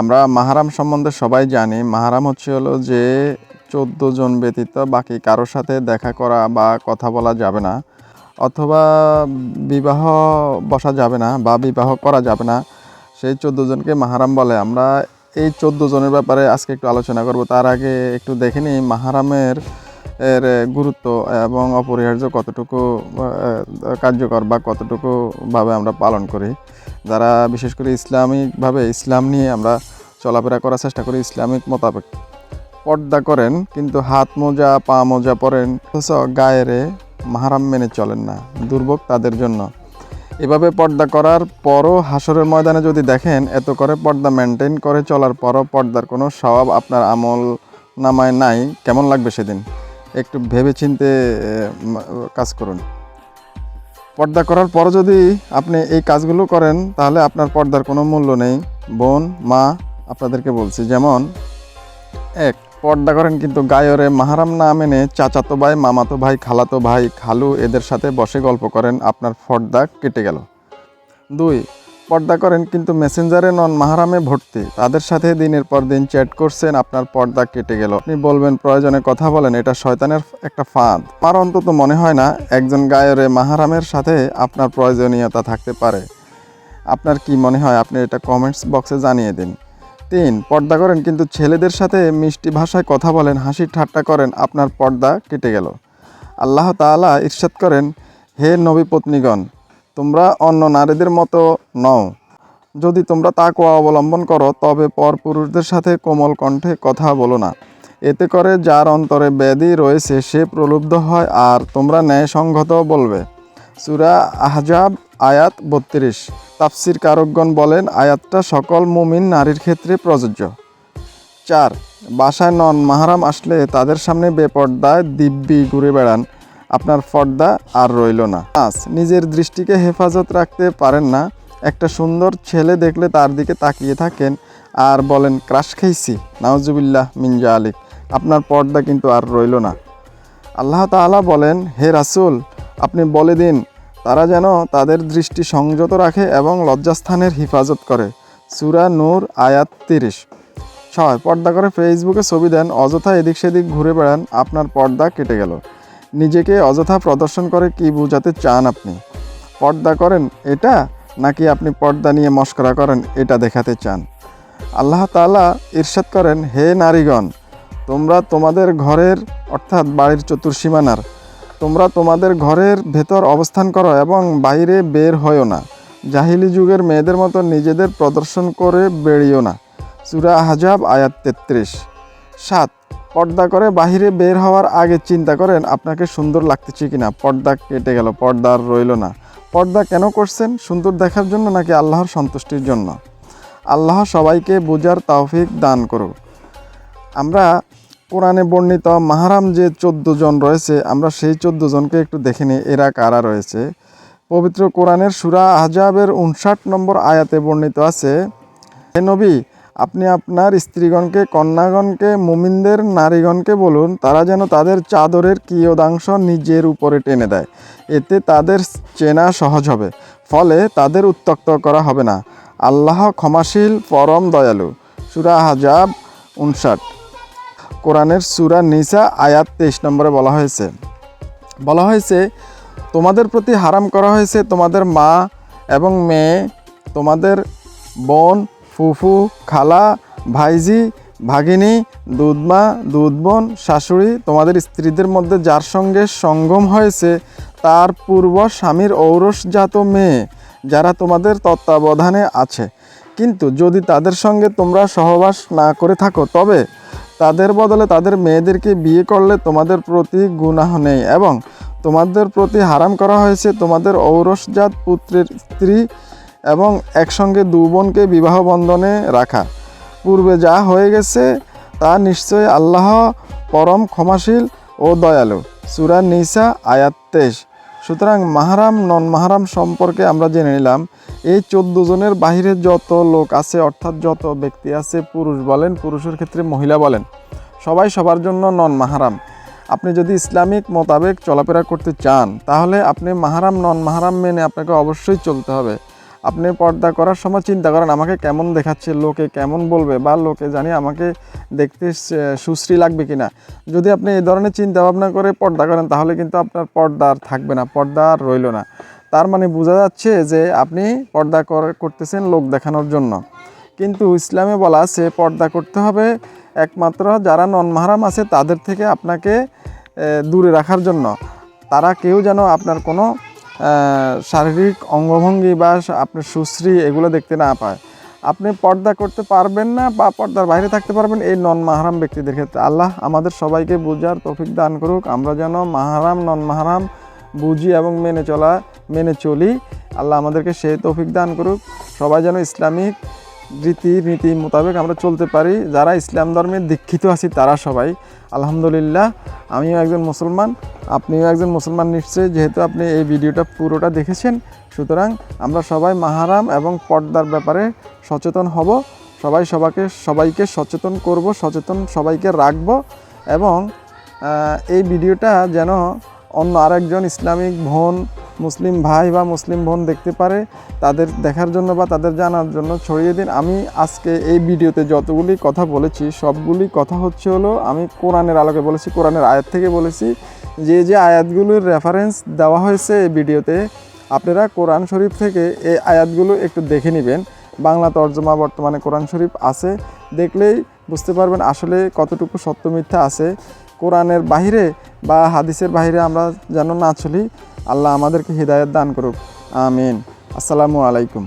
আমরা মাহারাম সম্বন্ধে সবাই জানি। মাহারাম হচ্ছে হলো যে চোদ্দ জন ব্যতীত বাকি কারোর সাথে দেখা করা বা কথা বলা যাবে না, অথবা বিবাহ বসা যাবে না বা বিবাহ করা যাবে না। সেই চোদ্দ জনকে মাহারাম বলে। আমরা এই চোদ্দ জনের ব্যাপারে আজকে একটু আলোচনা করব। তার আগে একটু দেখে নিই মাহারামের এর গুরুত্ব এবং অপরিহার্য কতটুকু কার্যকর বা কতটুকুভাবে আমরা পালন করি। যারা বিশেষ করে ইসলামিকভাবে ইসলাম নিয়ে আমরা চলাফেরা করার চেষ্টা করি, ইসলামিক মোতাবেক পর্দা করেন, কিন্তু হাত মোজা, পা মোজা পরেন, অথচ গায়েরে মাহারাম মেনে চলেন না, দুর্ভোগ তাদের জন্য। এভাবে পর্দা করার পরও হাসরের ময়দানে যদি দেখেন, এত করে পর্দা মেনটেন করে চলার পরও পর্দার কোনো স্বভাব আপনার আমল নামায় নাই, কেমন লাগবে সেদিন? একটু ভেবে চিনতে কাজ করুন। পর্দা করার পর যদি আপনি এই কাজগুলো করেন, তাহলে আপনার পর্দার কোনো মূল্য নেই। বোন, মা, আপনাদেরকে বলছি, যেমন, এক, পর্দা করেন কিন্তু গায়রে মাহারাম না মেনে চাচাতো ভাই, মামাতো ভাই, খালাতো ভাই, খালু, এদের সাথে বসে গল্প করেন, আপনার পর্দা কেটে গেল। দুই পর্দা করেন কিন্তু মেসেঞ্জারে নন, মাহারামে ভর্তি। তাদের সাথে দিনের পর দিন চ্যাট করছেন, আপনার পর্দা কেটে গেল। আপনি বলবেন, প্রয়োজনে কথা বলেন, এটা শয়তানের একটা ফাঁদ। আমার অন্তত মনে হয় না, একজন গায়রে মাহারামের সাথে আপনার প্রয়োজনীয়তা থাকতে পারে। আপনার কি মনে হয়, আপনি এটা কমেন্টস বক্সে জানিয়ে দিন। তিন, পর্দা করেন কিন্তু ছেলেদের সাথে মিষ্টি ভাষায় কথা বলেন, হাসি ঠাট্টা করেন, আপনার পর্দা কেটে গেল। আল্লাহ তাআলা ইরশাদ করেন, হে নবী পত্নীগণ তোমরা অন্য নারীদের মতো নও। যদি তোমরা তাকওয়া অবলম্বন করো, তবে পরপুরুষদের সাথে কোমল কণ্ঠে কথা বলো না। এতে করে যার অন্তরে ব্যাধি রয়েছে, সে প্রলুব্ধ হয় আর তোমরা ন্যায়সঙ্গত বলবে। সুরা আহজাব, আয়াত বত্রিশ। তাফসির কারকগণ বলেন, আয়াতটা সকল মুমিন নারীর ক্ষেত্রে প্রযোজ্য। চার, বাসায় নন মাহারাম আসলে তাদের সামনে বেপর্দায় দিব্যি ঘুরে বেড়ান। আপনার পর্দা আর রইল না। পাঁচ নিজের দৃষ্টিকে হেফাজত রাখতে পারেন না। একটা সুন্দর ছেলে দেখলে তার দিকে তাকিয়ে থাকেন আর বলেন, ক্রাশ খাইছি। নাওজুবিল্লাহ মিনজা আলিক আপনার পর্দা কিন্তু আর রইল না। আল্লাহ তাআলা বলেন, হে রাসুল, আপনি বলে দিন, তারা যেন তাদের দৃষ্টি সংযত রাখে এবং লজ্জাস্থানের হেফাজত করে। সূরা নূর, আয়াত তিরিশ। ছয়, পর্দা করে ফেসবুকে ছবি দেন, অযথা এদিক সেদিক ঘুরে বেড়ান, আপনার পর্দা কেটে গেল। নিজেকে অযথা প্রদর্শন করে কি বোঝাতে চান আপনি? পর্দা করেন এটা নাকি আপনি পর্দা নিয়ে মস্করা করেন এটা দেখাতে চান? আল্লাহ তাআলা ইরশাদ করেন, হে নারীগণ, তোমরা তোমাদের ঘরের, অর্থাৎ বাড়ির চতুর্সীমানার তোমরা তোমাদের ঘরের ভেতর অবস্থান করো এবং বাইরে বের হয়ও না। জাহিলি যুগের মেয়েদের মতো নিজেদের প্রদর্শন করে বেরিও না। সুরা হাজাব আয়াত তেত্রিশ। সাত। পর্দা করে বাহিরে বের হওয়ার আগে চিন্তা করেন, আপনাকে সুন্দর লাগতেছে কিনা? পর্দা কেটে গেল, পর্দা আর রইল না। পর্দা কেন করছেন? সুন্দর দেখার জন্য নাকি আল্লাহর সন্তুষ্টির জন্য? আল্লাহ সবাইকে বোঝার তাওফিক দান করুক। আমরা কোরআনে বর্ণিত মাহারাম যে চোদ্দ জন রয়েছে, আমরা সেই চোদ্দ জনকে একটু দেখে নিই, এরা কারা রয়েছে? পবিত্র কোরআনের সুরা আহজাবের উনষাট নম্বর আয়াতে বর্ণিত আছে, হে নবী আপনি আপনার স্ত্রীগণকে, কন্যাগণকে, মুমিনদের নারীগণকে বলুন, তারা যেন তাদের চাদরের কিয়দাংশ নিজের উপরে টেনে দেয়। এতে তাদের চেনা সহজ হবে, ফলে তাদের উত্তক্ত করা হবে না। আল্লাহ ক্ষমাশীল, পরম দয়ালু। সুরা হাজাব উনষাট। কোরআনের সুরা নিসা, আয়াত তেইশ নম্বরে বলা হয়েছে। বলা হয়েছে, তোমাদের প্রতি হারাম করা হয়েছে তোমাদের মা এবং মেয়ে, তোমাদের বোন ফুফু, খালা, ভাইজি, ভাগিনী, দুধমা, দুধবোন, শাশুড়ি, তোমাদের স্ত্রীদের মধ্যে যার সঙ্গে সঙ্গম হয়েছে, তার পূর্ব স্বামীর ঔরসজাত মেয়ে, যারা তোমাদের তত্ত্বাবধানে আছে। কিন্তু যদি তাদের সঙ্গে তোমরা সহবাস না করে থাকো, তবে তাদের বদলে তাদের মেয়েদেরকে বিয়ে করলে তোমাদের প্রতি গুনাহ নেই এবং তোমাদের প্রতি হারাম করা হয়েছে তোমাদের ঔরসজাত পুত্রের স্ত্রী এবং একসঙ্গে দু বোনকে বিবাহ বন্ধনে রাখা। পূর্বে যা হয়ে গেছে, তা নিশ্চয়ই আল্লাহ পরম ক্ষমাশীল ও দয়ালু। সুরা নিসা, আয়াত তেইশ। সুতরাং মাহারাম নন মাহারাম সম্পর্কে আমরা জেনে নিলাম, এই চোদ্দ জনের বাহিরে যত লোক আছে, অর্থাৎ যত ব্যক্তি আছে, পুরুষ বলেন, পুরুষের ক্ষেত্রে মহিলা বলেন, সবাই সবার জন্য নন মাহারাম আপনি যদি ইসলামিক মোতাবেক চলাফেরা করতে চান, তাহলে আপনি মাহারাম নন মাহারাম মেনে আপনাকে অবশ্যই চলতে হবে। আপনি পর্দা করার সময় চিন্তা করেন, আমাকে কেমন দেখাচ্ছে, লোকে কেমন বলবে বা লোকে জানি আমাকে দেখতে সুশ্রী লাগবে কিনা। যদি আপনি এই ধরনের চিন্তা ভাবনা করে পর্দা করেন, তাহলে কিন্তু আপনার পর্দা আর থাকবে না, পর্দা আর রইল না। তার মানে বোঝা যাচ্ছে যে আপনি পর্দা কর- করতেছেন লোক দেখানোর জন্য। কিন্তু ইসলামে বলা আছে, পর্দা করতে হবে একমাত্র যারা নন মাহারাম আছে, তাদের থেকে আপনাকে দূরে রাখার জন্য। তারা কেউ যেন আপনার কোনো শারীরিক অঙ্গভঙ্গি বা আপনি আপনার সুশ্রী এগুলো দেখতে না পায়। আপনি পর্দা করতে পারবেন না বা পর্দার বাইরে থাকতে পারবেন এই নন মাহারাম ব্যক্তিদের ক্ষেত্রে। আল্লাহ আমাদের সবাইকে বোঝার তফিক দান করুক। আমরা যেন মাহারাম নন মাহারাম বুঝি এবং মেনে চলা, মেনে চলি। আল্লাহ আমাদেরকে সেই তৌফিক দান করুক। সবাই যেন ইসলামিক রীতি নীতি মোতাবেক আমরা চলতে পারি। যারা ইসলাম ধর্মে দীক্ষিত আছি, তারা সবাই। আলহামদুলিল্লাহ, আমিও একজন মুসলমান। আপনিও একজন মুসলমান নিশ্চয়ই, যেহেতু আপনি এই ভিডিওটা পুরোটা দেখেছেন। সুতরাং আমরা সবাই মাহারাম এবং পর্দার ব্যাপারে সচেতন হব। সবাই সবাইকে সবাইকে সচেতন করব, সচেতন সবাইকে রাখব এবং এই ভিডিওটা যেন অন্য আরেকজন ইসলামিক বোন মুসলিম ভাই বা মুসলিম বোন দেখতে পারে, তাদের দেখার জন্য বা তাদের জানার জন্য ছড়িয়ে দিন। আমি আজকে এই ভিডিওতে যতগুলি কথা বলেছি, সবগুলি কথা হচ্ছে হলো, আমি কোরআনের আলোকে বলেছি, কোরআনের আয়াত থেকে বলেছি, যে যে আয়াতগুলোর রেফারেন্স দেওয়া হয়েছে এই ভিডিওতে, আপনারা কোরআন শরীফ থেকে এই আয়াতগুলো একটু দেখে নেবেন। বাংলা তর্জমা বর্তমানে কোরআন শরীফ আছে, দেখলেই বুঝতে পারবেন আসলে কতটুকু সত্য মিথ্যা আছে। কোরআনের বাহিরে বা হাদিসের বাহিরে আমরা যেন না চলি, আল্লাহ আমাদেরকে হৃদায়ত দান করুক। আমিন। আসসালামু আলাইকুম।